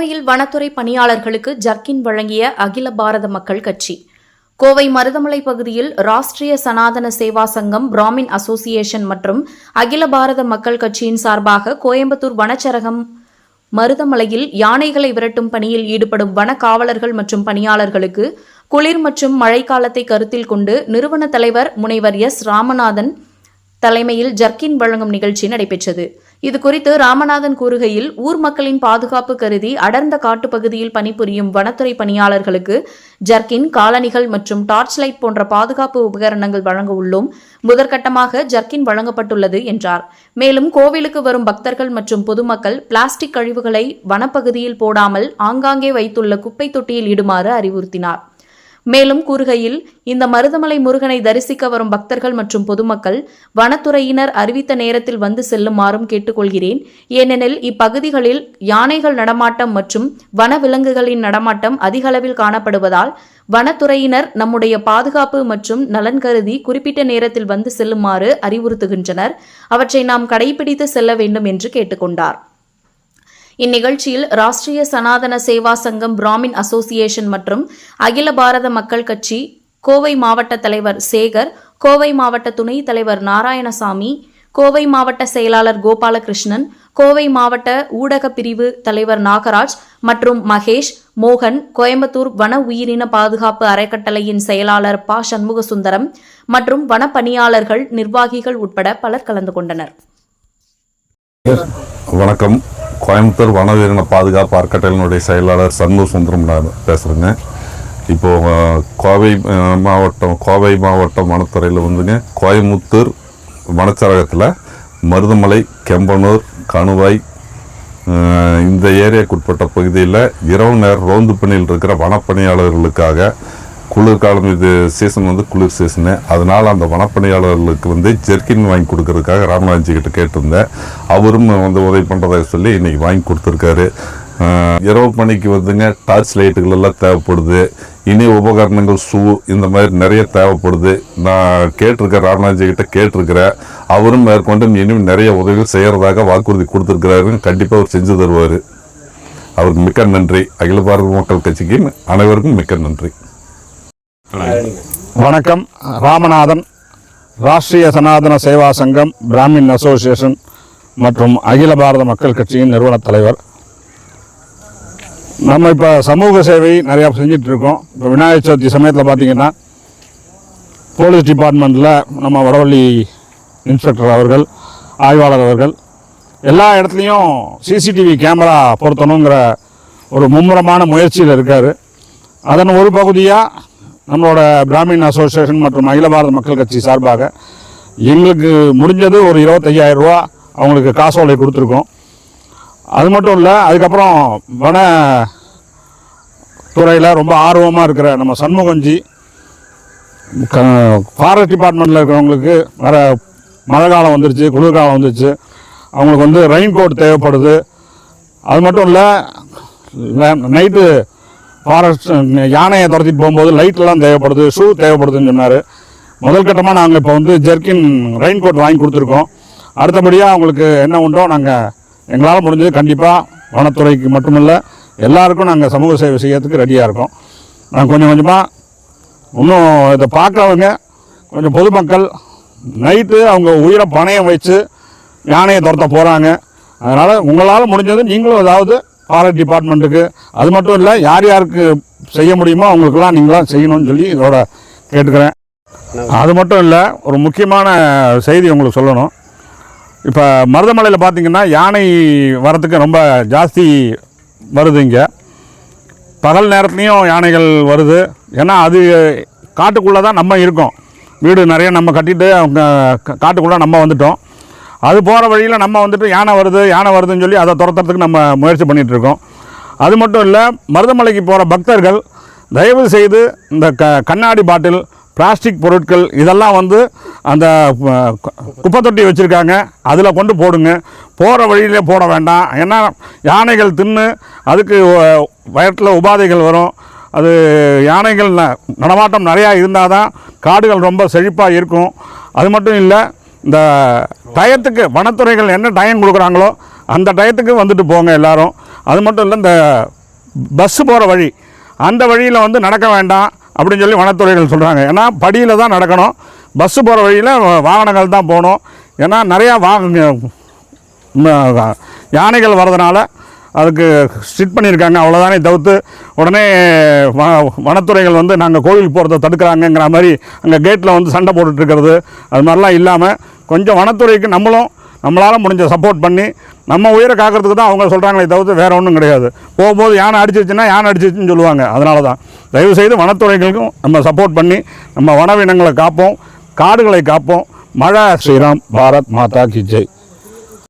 கோவையில் வனத்துறை பணியாளர்களுக்கு ஜர்க்கின் வழங்கிய அகில பாரத மக்கள் கட்சி. கோவை மருதமலை பகுதியில் ராஷ்டிரிய சனாதன சேவா சங்கம் பிராமின் அசோசியேஷன் மற்றும் அகில பாரத மக்கள் கட்சியின் சார்பாக கோயம்புத்தூர் வனச்சரகம் மருதமலையில் யானைகளை விரட்டும் பணியில் ஈடுபடும் வன காவலர்கள் மற்றும் பணியாளர்களுக்கு குளிர் மற்றும் மழைக்காலத்தை கருத்தில் கொண்டு நிறுவன தலைவர் முனைவர் எஸ். ராமநாதன் தலைமையில் ஜர்க்கின் வழங்கும் நிகழ்ச்சி நடைபெற்றது. இதுகுறித்து ராமநாதன் கூறுகையில் ஊர் மக்களின் பாதுகாப்பு கருதி அடர்ந்த காட்டுப்பகுதியில் பணிபுரியும் வனத்துறை பணியாளர்களுக்கு ஜர்க்கின் காலணிகள் மற்றும் டார்ச் லைட் போன்ற பாதுகாப்பு உபகரணங்கள் வழங்க உள்ளோம். முதற்கட்டமாக ஜர்க்கின் வழங்கப்பட்டுள்ளது என்றார். மேலும் கோவிலுக்கு வரும் பக்தர்கள் மற்றும் பொதுமக்கள் பிளாஸ்டிக் கழிவுகளை வனப்பகுதியில் போடாமல் ஆங்காங்கே வைத்துள்ள குப்பை தொட்டியில் இடுமாறு அறிவுறுத்தினார். மேலும் கூறுகையில் இந்த மருதமலை முருகனை தரிசிக்க வரும் பக்தர்கள் மற்றும் பொதுமக்கள் வனத்துறையினர் அறிவித்த நேரத்தில் வந்து செல்லுமாறும் கேட்டுக்கொள்கிறேன். ஏனெனில் இப்பகுதிகளில் யானைகள் நடமாட்டம் மற்றும் வனவிலங்குகளின் நடமாட்டம் அதிக அளவில் காணப்படுவதால் வனத்துறையினர் நம்முடைய பாதுகாப்பு மற்றும் நலன் கருதி குறிப்பிட்ட நேரத்தில் வந்து செல்லுமாறு அறிவுறுத்துகின்றனர். அவற்றை நாம் கடைபிடித்து செல்ல வேண்டும் என்று கேட்டுக்கொண்டார். இந்நிகழ்ச்சியில் ராஷ்டிரிய சனாதன சேவா சங்கம் பிராமின் அசோசியேஷன் மற்றும் அகில பாரத மக்கள் கட்சி கோவை மாவட்ட தலைவர் சேகர் கோவை மாவட்ட துணைத் தலைவர் நாராயணசாமி கோவை மாவட்ட செயலாளர் கோபாலகிருஷ்ணன் கோவை மாவட்ட ஊடக பிரிவு தலைவர் நாகராஜ் மற்றும் மகேஷ் மோகன் கோயம்புத்தூர் வன உயிரின பாதுகாப்பு அறக்கட்டளையின் செயலாளர் ப. சண்முகசுந்தரம் மற்றும் வனப்பணியாளர்கள் நிர்வாகிகள் உட்பட பலர் கலந்து கொண்டனர். வணக்கம். கோயம்புத்தூர் வனவீரன பாதுகாப்பு அறக்கட்டளையினுடைய செயலாளர் சண்முக சுந்தரம் நான் பேசுகிறேங்க இப்போது கோவை மாவட்டம் கோவை மாவட்டம் வனத்துறையில் வந்துங்க. கோயம்புத்தூர் வனச்சரகத்தில் மருதமலை கெம்பனூர் கணுவாய் இந்த ஏரியாக்குட்பட்ட பகுதியில் இரவு நேரம் ரோந்து பணியில் இருக்கிற வனப்பணியாளர்களுக்காக குளிர்காலம் இது சீசன் வந்து குளிர் சீசனு அதனால் அந்த வனப்பணியாளர்களுக்கு வந்து ஜெர்கின் வாங்கி கொடுக்கறதுக்காக ராமராஜி கிட்ட கேட்டிருந்தேன். அவரும் வந்து உதவி பண்ணுறதாக சொல்லி இன்றைக்கி வாங்கி கொடுத்துருக்காரு. இரவு பணிக்கு வந்துங்க டார்ச் லைட்டுகள் எல்லாம் தேவைப்படுது. இனி உபகரணங்கள் ஷூ இந்த மாதிரி நிறைய தேவைப்படுது. நான் கேட்டிருக்கேன் ராமநாதன்ஜி கிட்ட கேட்டிருக்கிறேன். அவரும் மேற்கொண்டு இனியும் நிறைய உதவிகள் செய்கிறதாக வாக்குறுதி கொடுத்துருக்கிறாரு. கண்டிப்பாக அவர் செஞ்சு தருவார். அவருக்கு மிக்க நன்றி. அகில பாரத மக்கள் கட்சிக்கு அனைவருக்கும் மிக்க நன்றி. வணக்கம். ராமநாதன் ராஷ்டிரிய சனாதன சேவா சங்கம் பிராமின் அசோசியேஷன் மற்றும் அகில பாரத மக்கள் கட்சியின் நிறுவனத் தலைவர். நம்ம இப்போ சமூக சேவை நிறையா செஞ்சுட்டு இருக்கோம் இப்போ விநாயகர் சதுர்த்தி சமயத்தில் பார்த்தீங்கன்னா போலீஸ் டிபார்ட்மெண்ட்டில் நம்ம வடவள்ளி இன்ஸ்பெக்டர் அவர்கள் ஆய்வாளர் அவர்கள் எல்லா இடத்துலையும் சிசிடிவி கேமரா பொருத்தணுங்கிற ஒரு மும்முரமான முயற்சியில் இருக்கார். அதன் ஒரு பகுதியாக நம்மளோட பிராமின் அசோசியேஷன் மற்றும் அகில பாரத மக்கள் கட்சி சார்பாக எங்களுக்கு முடிஞ்சது ஒரு இருபத்தையாயிரம் ரூபா அவங்களுக்கு காசோலை கொடுத்துருக்கோம். அது மட்டும் இல்லை அதுக்கப்புறம் வன துறையில் ரொம்ப ஆர்வமாக இருக்கிற நம்ம சண்முகஞ்சி ஃபாரஸ்ட் டிபார்ட்மெண்ட்டில் இருக்கிறவங்களுக்கு வர மழை காலம் வந்துருச்சு குளிர்காலம் வந்துருச்சு. அவங்களுக்கு வந்து ரெயின் கோட் தேவைப்படுது. அது மட்டும் இல்லை நைட்டு ஃபாரஸ்ட் யானையை துரத்திட்டு போகும்போது லைட்லாம் தேவைப்படுது ஷூ தேவைப்படுதுன்னு சொன்னார். முதல் கட்டமாக நாங்கள் இப்போ வந்து ஜெர்கின் ரெயின் கோட் வாங்கி கொடுத்துருக்கோம். அடுத்தபடியாக அவங்களுக்கு என்ன உண்டோ நாங்கள் எங்களால் முடிஞ்சது கண்டிப்பாக வனத்துறைக்கு மட்டுமில்லை எல்லாருக்கும் நாங்கள் சமூக சேவை செய்யறதுக்கு ரெடியாக இருக்கோம். நாங்கள் கொஞ்சம் கொஞ்சமாக இன்னும் இதை பார்க்குறவங்க கொஞ்சம் பொதுமக்கள் நைட்டு அவங்க உயிரை பணையம் வச்சு யானையை துரத்த போகிறாங்க அதனால் உங்களால் முடிஞ்சது நீங்களும் ஏதாவது ஃபாரஸ்ட் டிபார்ட்மெண்ட்டுக்கு. அது மட்டும் இல்லை யார் யாருக்கு செய்ய முடியுமோ அவங்களுக்கெல்லாம் நீங்களாம் செய்யணும்னு சொல்லி இதோட கேட்டுக்கிறேன். அது மட்டும் இல்லை ஒரு முக்கியமான செய்தி உங்களுக்கு சொல்லணும். இப்போ மருதமலையில் பார்த்தீங்கன்னா யானை வரத்துக்கு ரொம்ப ஜாஸ்தி வருது இங்கே. பகல் நேரத்துலையும் யானைகள் வருது. ஏன்னா அது காட்டுக்குள்ளே தான் நம்ம இருக்கோம். வீடு நிறைய நம்ம கட்டிட்டு அவங்க காட்டுக்குள்ளே நம்ம வந்துட்டோம். அது போகிற வழியில் நம்ம வந்துட்டு யானை வருது யானை வருதுன்னு சொல்லி அதை துரத்துறதுக்கு நம்ம முயற்சி பண்ணிகிட்ருக்கோம் அது மட்டும் இல்லை மருதமலைக்கு போகிற பக்தர்கள் தயவு செய்து இந்த க கண்ணாடி பாட்டில் பிளாஸ்டிக் பொருட்கள் இதெல்லாம் வந்து அந்த குப்பை தொட்டி வச்சுருக்காங்க அதில் கொண்டு போடுங்க. போகிற வழியிலே போட வேண்டாம். ஏன்னா யானைகள் தின்னு அதுக்கு அஹ், வயிற்றில் உபாதைகள் வரும். அது யானைகள் ந- நடமாட்டம் நிறையா இருந்தால் தான் காடுகள் ரொம்ப செழிப்பாக இருக்கும். அது மட்டும் இல்லை இந்த டயத்துக்கு வனத்துறைகள் என்ன டயம் கொடுக்குறாங்களோ அந்த டயத்துக்கு வந்துட்டு போங்க எல்லாரும். அது மட்டும் இல்லை இந்த பஸ்ஸு போகிற வழி அந்த வழியில் வந்து நடக்க வேண்டாம் அப்படின்னு சொல்லி வனத்துறைகள் சொல்கிறாங்க ஏன்னா படியில் தான் நடக்கணும். பஸ்ஸு போகிற வழியில் வாகனங்கள் தான் போகணும். ஏன்னா நிறையா வாங்க யானைகள் வர்றதுனால அதுக்கு ஸ்ட்ரிட் பண்ணியிருக்காங்க. அவ்வளோதானே தவிர்த்து உடனே வ வனத்துறைகள் வந்து நாங்கள் கோவிலுக்கு போகிறத தடுக்கிறாங்கங்கிற மாதிரி அங்கே கேட்டில் வந்து சண்டை போட்டுட்டு இருக்கிறது. அது மாதிரிலாம் இல்லாமல் கொஞ்சம் வனத்துறைக்கு நம்மளும் நம்மளால் முடிஞ்ச சப்போர்ட் பண்ணி நம்ம உயிரை காக்கிறதுக்கு தான் அவங்க சொல்கிறாங்களே தவிர்த்து வேறு ஒன்றும் கிடையாது. போகும்போது யானை அடிச்சிருச்சுன்னா யானை அடிச்சிருச்சுன்னு சொல்லுவாங்க. அதனால தான் தயவுசெய்து வனத்துறைகளுக்கும் நம்ம சப்போர்ட் பண்ணி நம்ம வனவினங்களை காப்போம். காடுகளை காப்போம். மழை. ஸ்ரீராம் பாரத் மாதா கி ஜெய்.